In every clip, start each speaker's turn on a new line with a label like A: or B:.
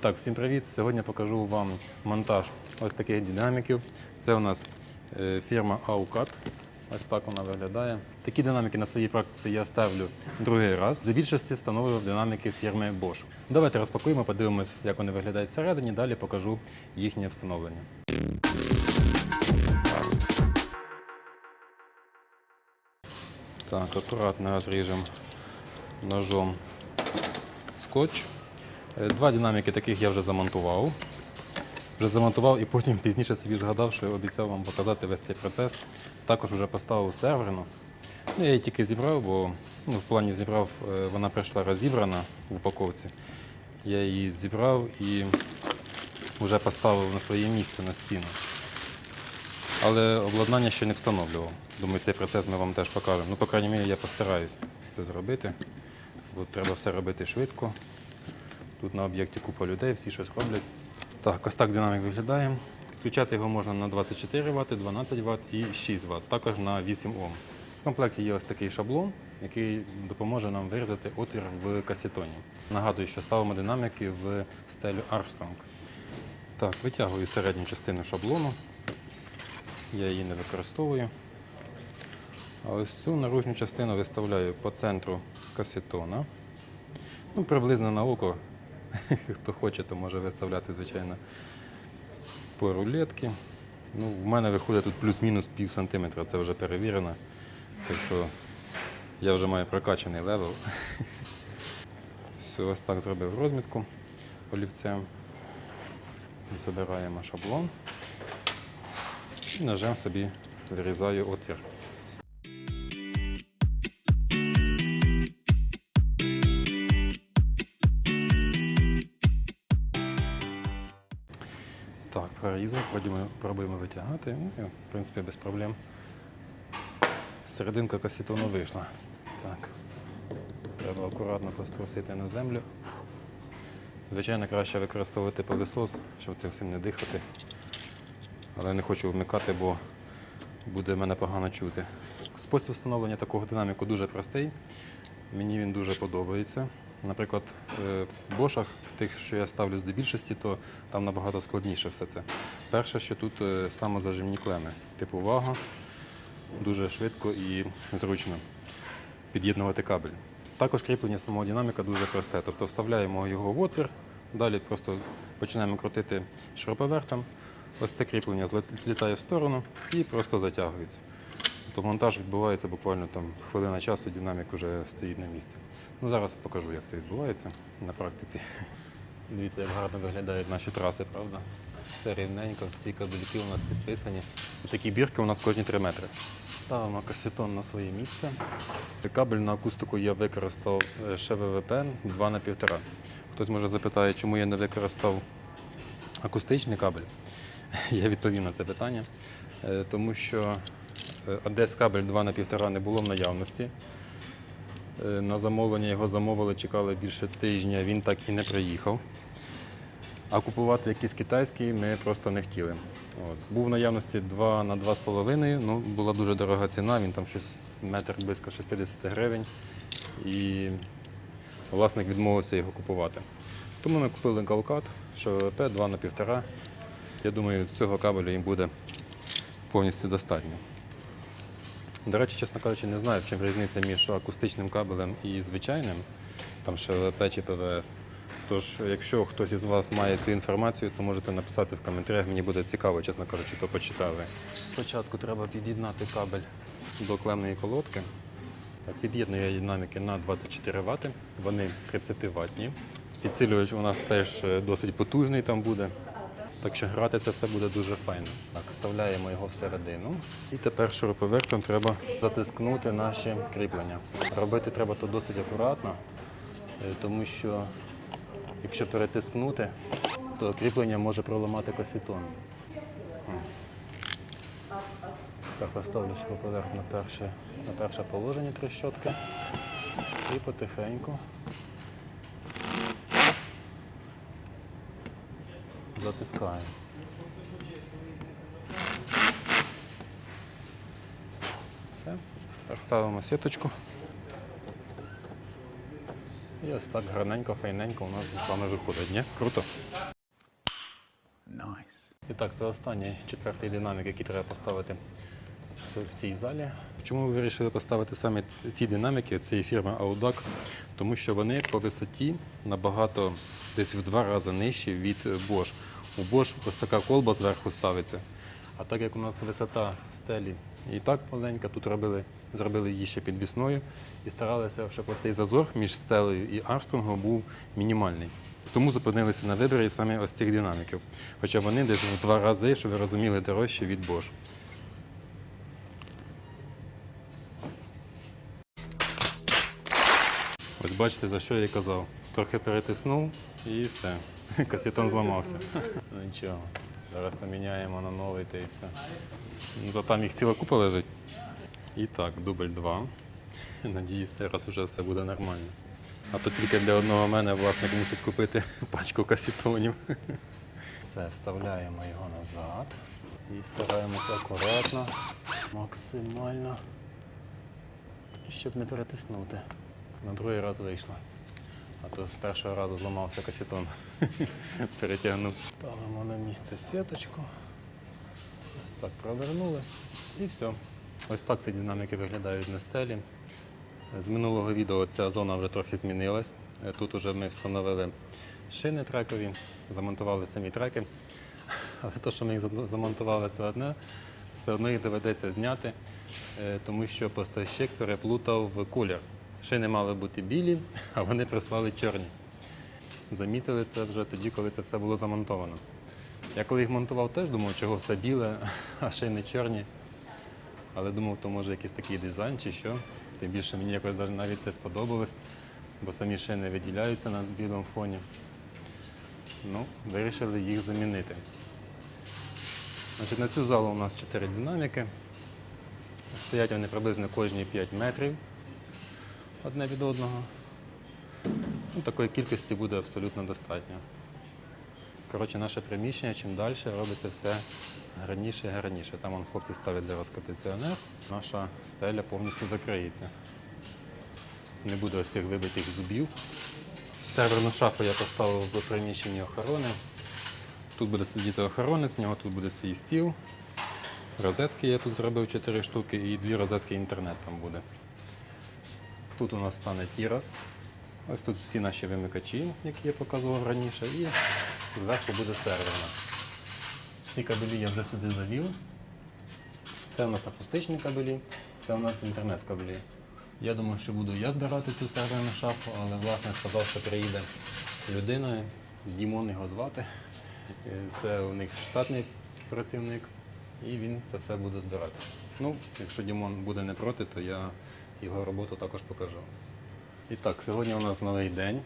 A: так, всім привіт! Сьогодні покажу вам монтаж ось таких динаміків. Це у нас е, фірма AUCAT. Ось так вона виглядає. Такі динаміки на своїй практиці я ставлю другий раз. За більшості встановлював динаміки фірми Bosch. Давайте розпакуємо, подивимось, як вони виглядають всередині. Далі покажу їхнє встановлення. Так, акуратно розріжемо ножом скотч. Е, Два динаміки таких я вже замонтував. Вже замонтував і потім пізніше собі згадав, що я обіцяв вам показати весь цей процес. Також вже поставив серверну. Ну, я її тільки зібрав, бо ну, в плані зібрав, е, вона прийшла розібрана в упаковці. Я її зібрав і вже поставив на своє місце на стіну. Але обладнання ще не встановлював. Думаю, цей процес ми вам теж покажемо. Ну, по крайній мірі, я постараюсь це зробити. Бо треба все робити швидко. Тут на об'єкті купа людей, всі щось роблять. Так, ось так динамік виглядає. Включати його можна на 24 Вт, 12 Вт і 6 Вт, також на 8 Ом. В комплекті є ось такий шаблон, який допоможе нам вирізати отвір в касетоні. Нагадую, що ставимо динаміки в стелю Armstrong. Так, витягую середню частину шаблону. Я її не використовую. А ось цю наружню частину виставляю по центру касетона. Ну, приблизно на око. Хто хоче, то може виставляти, звичайно, по рулетки. Ну, в мене виходить тут плюс-мінус пів сантиметра, це вже перевірено. Так що я вже маю прокачаний левел. Все, ось так зробив розмітку олівцем. Забираємо шаблон і ножем собі вирізаю отвір. Прорізав, пробуємо, витягати. Ну, і, в принципі, без проблем. Серединка касетону вийшла. Так. Треба акуратно то струсити на землю. Звичайно, краще використовувати пилисос, щоб цим всім не дихати. Але не хочу вмикати, бо буде мене погано чути. Спосіб встановлення такого динаміку дуже простий. Мені він дуже подобається. Наприклад, е, в бошах, в тих, що я ставлю з більшості, то там набагато складніше все це. Перше, що тут е, самозажимні клеми, типу вага, дуже швидко і зручно під'єднувати кабель. Також кріплення самого динаміка дуже просте. Тобто вставляємо його в отвір, далі просто починаємо крутити шуруповертом. Ось це кріплення злітає в сторону і просто затягується. Тобто монтаж відбувається буквально там хвилина часу, динамік вже стоїть на місці. Ну, зараз покажу, як це відбувається на практиці. Дивіться, як гарно виглядають наші траси, правда? Все рівненько, всі кабельки у нас підписані. Такі бірки у нас кожні 3 метри. Ставимо касетон на своє місце. Кабель на акустику я використав е, ще ВВП 2 на 1,5. Хтось може запитає, чому я не використав акустичний кабель. Я відповім на це питання, Е, тому що е, Одес кабель 2 на 1,5 не було в наявності. Е, На замовлення його замовили, чекали більше тижня, він так і не приїхав. А купувати якийсь китайський ми просто не хотіли. От. Був в наявності 2 на 2,5, ну була дуже дорога ціна, він там щось метр близько 60 гривень. І власник відмовився його купувати. Тому ми купили Галкат, що ВВП 2 на 1,5. Я думаю, цього кабелю їм буде повністю достатньо. До речі, чесно кажучи, не знаю, в чим різниця між акустичним кабелем і звичайним, там ВВП чи ПВС. Тож, якщо хтось із вас має цю інформацію, то можете написати в коментарях. Мені буде цікаво, чесно кажучи, то почитали. Спочатку треба під'єднати кабель до клемної колодки. Я динаміки на 24 Вт, вони 30 ватні. Підсилювач у нас теж е, досить потужний там буде. Так що грати це все буде дуже файно. Так, вставляємо його всередину. І тепер шуруповертом треба затискнути наші кріплення. Робити треба то досить акуратно, е, тому що якщо перетискнути, то кріплення може проламати касетон. Так, поставлю шуруповерт на перше, на перше положення трещотки і потихеньку затискаємо. Все. Тепер ставимо сіточку. І ось так гарненько, файненько у нас з вами виходить. Ні? Круто. І так, це останній четвертий динамік, який треба поставити в цій залі. Чому ви вирішили поставити саме ці динаміки цієї фірми Audac? Тому що вони по висоті набагато десь в два рази нижчі від Bosch. У Бош ось така колба зверху ставиться. А так як у нас висота стелі і так маленька, тут робили, зробили її ще підвісною і старалися, щоб оцей зазор між стелею і Армстронгом був мінімальний. Тому зупинилися на виборі саме ось цих динаміків. Хоча вони десь в два рази, щоб ви розуміли, дорожчі від Bosch. Ось бачите, за що я і казав. Трохи перетиснув і все. Касетон зламався. Ну нічого. Зараз поміняємо на новий та і все. Ну, там їх ціла купа лежить. І так, дубль 2. Надіюсь, зараз вже все буде нормально. А то тільки для одного мене власник мусить купити пачку касетонів. Все, вставляємо його назад і стараємося акуратно, максимально, щоб не перетиснути. На другий раз вийшло. А то з першого разу зламався касетон. Перетягнув. Ставимо на місце сіточку. Ось так провернули. І все. Ось так ці динаміки виглядають на стелі. З минулого відео ця зона вже трохи змінилась. Тут вже ми встановили шини трекові, замонтували самі треки. Але те, що ми їх замонтували, це одне. Все одно їх доведеться зняти, е, тому що поставщик переплутав колір. Шини мали бути білі, а вони прислали чорні. Замітили це вже тоді, коли це все було замонтовано. Я коли їх монтував, теж думав, чого все біле, а шини чорні. Але думав, то може якийсь такий дизайн чи що. Тим більше мені якось навіть це сподобалось, бо самі шини виділяються на білому фоні. Ну, вирішили їх замінити. Значить, на цю залу у нас 4 динаміки. Стоять вони приблизно кожні 5 метрів одне від одного. Ну, такої кількості буде абсолютно достатньо. Коротше, наше приміщення чим далі робиться все гарніше і гарніше. Там вон, хлопці ставлять зараз кондиціонер. Наша стеля повністю закриється. Не буде ось цих вибитих зубів. Серверну шафу я поставив в приміщенні охорони. Тут буде сидіти охоронець, в нього тут буде свій стіл. Розетки я тут зробив 4 штуки і дві розетки інтернет там буде. Тут у нас стане тірас. Ось тут всі наші вимикачі, які я показував раніше, і зверху буде серверна. Всі кабелі я вже сюди завів. Це у нас акустичні кабелі, це у нас інтернет-кабелі. Я думав, що буду я збирати цю серверну шафу, але власне сказав, що приїде людина, Дімон його звати. Е, Це у них штатний працівник, і він це все буде збирати. Ну, якщо Дімон буде не проти, то я його роботу також покажу. І так, сьогодні у нас новий день.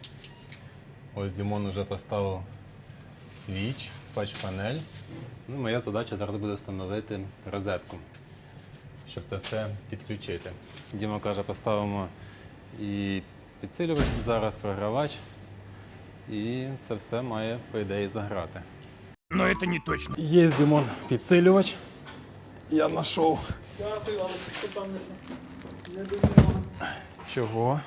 A: Ось Дімон вже поставив свіч, пач-панель. Ну, моя задача зараз буде встановити розетку, щоб це все підключити. Діма каже, поставимо і підсилювач зараз, програвач, і це все має, по ідеї, заграти.
B: Но это не точно.
A: Є Дімон підсилювач. Я знайшов.
C: Дякую, але що там не
A: Чого?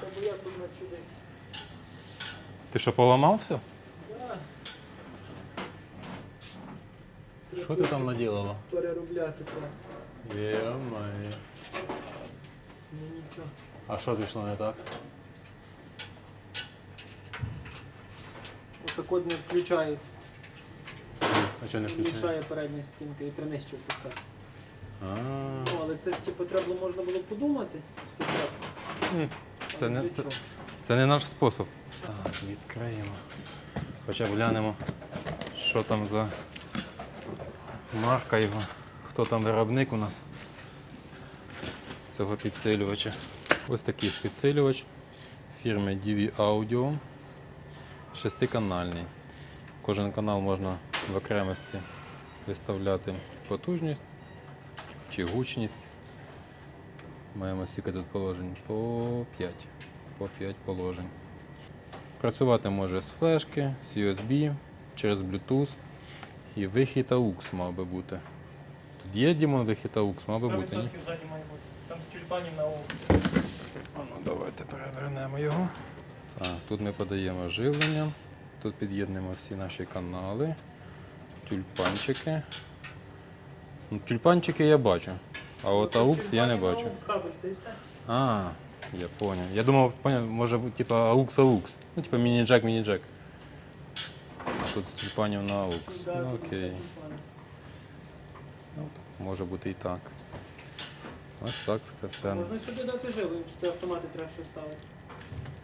A: Ти що, поламав все? Що ти там наділала?
C: Переробляти треба.
A: Є-має.
C: Ну нічого.
A: А що пішло не так?
C: Отак от не включається.
A: А чого не включаєш?
C: Мішає передня стінка і тринижче опускати. Ну, але це типу треба можна було подумати спочатку.
A: Це не, це, це не наш спосіб. Так, відкриємо. Хоча б глянемо, що там за марка його, хто там виробник у нас цього підсилювача. Ось такий підсилювач фірми DV Audio. Шестиканальний. Кожен канал можна в окремості виставляти потужність чи гучність. Маємо скільки тут положень? По 5. По 5 положень. Працювати може з флешки, з USB, через Bluetooth і вихід AUX мав би бути. Тут є Дімон вихід AUX, мав би бути, ні?
C: Там з тюльпанів на око.
A: Ну давайте перевернемо його. Так, тут ми подаємо живлення, тут під'єднуємо всі наші канали, тюльпанчики. Ну, тюльпанчики я бачу, а от AUX я не бачу. А, я понял. Я думав, понял, може бути типа AUX. Ну, типа міні-джек, міні-джек. А тут з тюльпанів на.
C: Да,
A: Ну окей. Ну, може бути і так. Ось так це все.
C: Можна сюди дати живлення, чи це автомати треба ще ставити.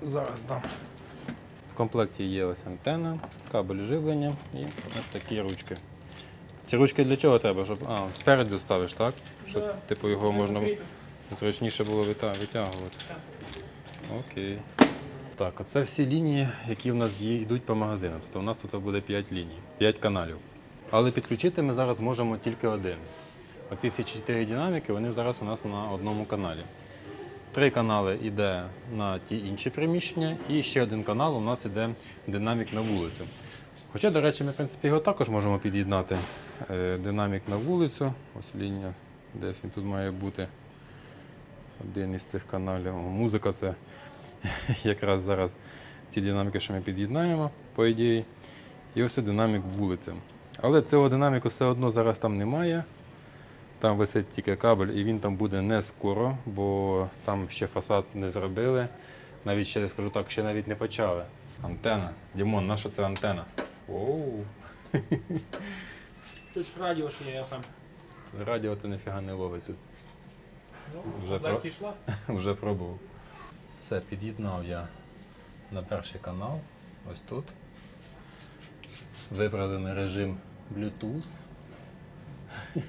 A: Зараз дам. В комплекті є ось антенна, кабель живлення і ось такі ручки. Ці ручки для чого треба? Щоб... А, спереду ставиш, так? Щоб
C: Да.
A: типу його можна зручніше було витягувати. Окей. Так, оце всі лінії, які в нас є, йдуть по магазину. Тобто у нас тут буде 5 ліній, 5 каналів. Але підключити ми зараз можемо тільки один. Оці всі чотири динаміки, вони зараз у нас на одному каналі. Три канали йде на ті інші приміщення, і ще один канал у нас йде динамік на вулицю. Хоча, до речі, ми в принципі його також можемо під'єднати. Е, Динамік на вулицю. Ось лінія, десь він тут має бути. Один із цих каналів. Музика це якраз зараз ці динаміки, що ми під'єднаємо, по ідеї. І ось динамік вулиця. Але цього динаміку все одно зараз там немає. Там висить тільки кабель, і він там буде не скоро, бо там ще фасад не зробили. Навіть ще скажу так, ще навіть не почали. Антена. Дімон, наша це антена? Оу.
C: Тут радіо ще є FM.
A: Радіо це ніфіга не ловить тут.
C: Ну,
A: Вже про-. Вже пробував. Все, під'єднав я на перший канал. Ось тут. Вибрали режим Bluetooth.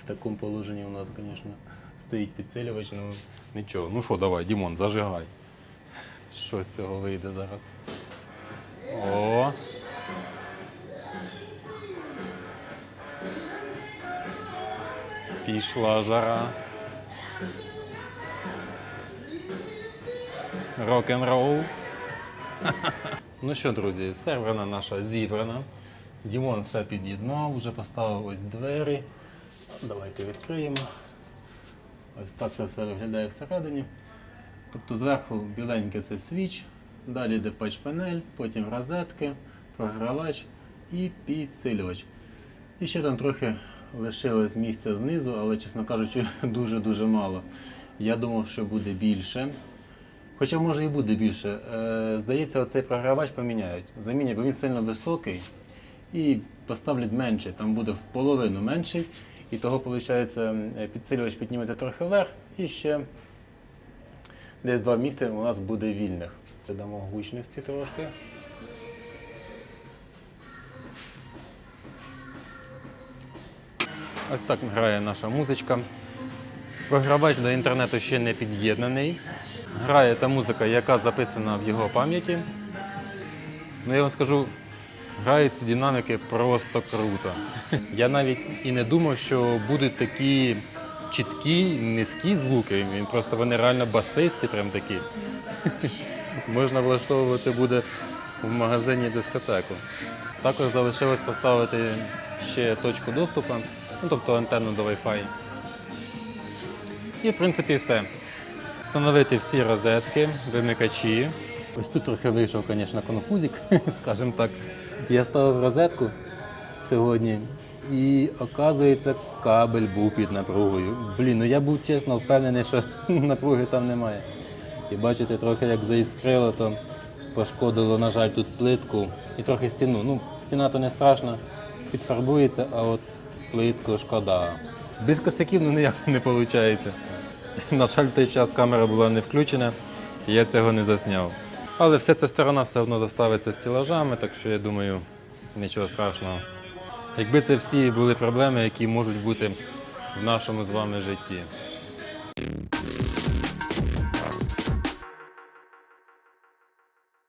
A: В такому положенні у нас, звісно, стоїть підсилювач, ну нічого. Ну що, давай, Дімон, зажигай. Що з цього вийде зараз? О! Пішла жара. Рок-н-рол. ну що, друзі, серверна наша зібрана. Дімон все під'єднав, вже поставив ось двері. Давайте відкриємо. Ось так це все виглядає всередині. Тобто зверху біленьке це свіч, далі йде патч-панель, потім розетки, програвач і підсилювач. І ще там трохи лишилось місця знизу, але, чесно кажучи, дуже-дуже мало. Я думав, що буде більше. Хоча може і буде більше. Е, здається, оцей програвач поміняють. Замінять, бо він сильно високий і поставлять менше. Там буде в половину менший. І того, виходить, підсилювач підніметься трохи вверх і ще десь два місця у нас буде вільних. Додамо гучності трошки. Ось так грає наша музичка. Програвач до інтернету ще не під'єднаний. Грає та музика, яка записана в його пам'яті. Ну, я вам скажу, грають ці динаміки просто круто. Я навіть і не думав, що будуть такі чіткі, низькі звуки. Він просто вони реально басисті, прям такі. Можна влаштовувати буде в магазині дискотеку. Також залишилось поставити ще точку доступу, ну, тобто антенну до Wi-Fi. І в принципі все. Встановити всі розетки, вимикачі. Ось тут трохи вийшов, звісно, конфузик, скажімо так. Я ставив розетку сьогодні і оказується, кабель був під напругою. Блін, ну я був чесно впевнений, що напруги там немає. І бачите, трохи як заіскрило, то пошкодило, на жаль, тут плитку і трохи стіну. Ну, стіна то не страшно, підфарбується, а от плитку шкода. Без косяків ну ніяк не виходить. На жаль, в той час камера була не включена, і я цього не засняв. Але вся ця сторона все одно заставиться стілажами, так що я думаю, нічого страшного. Якби це всі були проблеми, які можуть бути в нашому з вами житті.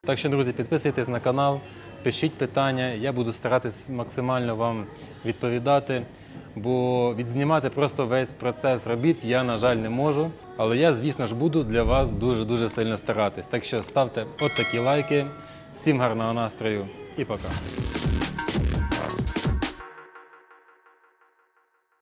A: Так що, друзі, підписуйтесь на канал, пишіть питання. Я буду старатись максимально вам відповідати, бо відзнімати просто весь процес робіт я, на жаль, не можу. Але я, звісно ж, буду для вас дуже-дуже сильно старатись. Так що ставте от такі лайки. Всім гарного настрою і пока.